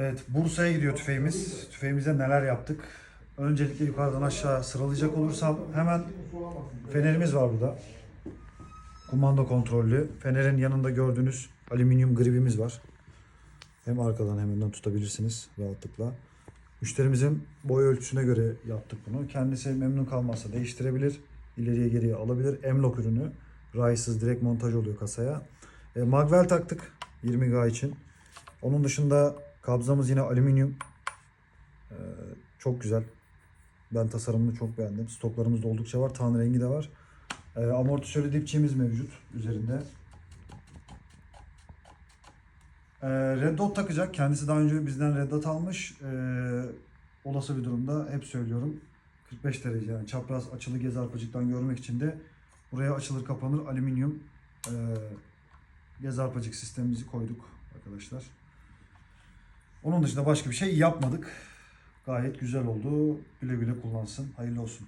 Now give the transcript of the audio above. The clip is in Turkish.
Evet, Bursa'ya gidiyor tüfeğimiz. Tüfeğimize neler yaptık? Öncelikle yukarıdan aşağı sıralayacak olursam hemen fenerimiz var burada. Kumanda kontrollü. Fenerin yanında gördüğünüz alüminyum gribimiz var. Hem arkadan hem önden tutabilirsiniz rahatlıkla. Müşterimizin boy ölçüsüne göre yaptık bunu. Kendisi memnun kalmazsa değiştirebilir. İleriye geriye alabilir. M-Lock ürünü. Raysız direkt montaj oluyor kasaya. E, Magwell taktık 20G için. Onun dışında kabzamız yine alüminyum. E, çok güzel. Ben tasarımını çok beğendim. Stoklarımız da oldukça var. Tan rengi de var. E, amortisörlü dipçiğimiz mevcut üzerinde. E, Red Dot takacak. Kendisi daha önce bizden Red Dot almış. E, olası bir durumda hep söylüyorum. 45 derece yani çapraz açılı gez arpacıktan görmek için de buraya açılır kapanır alüminyum e, gez arpacık sistemimizi koyduk arkadaşlar. Onun dışında başka bir şey yapmadık. Gayet güzel oldu. Güle güle kullansın. Hayırlı olsun.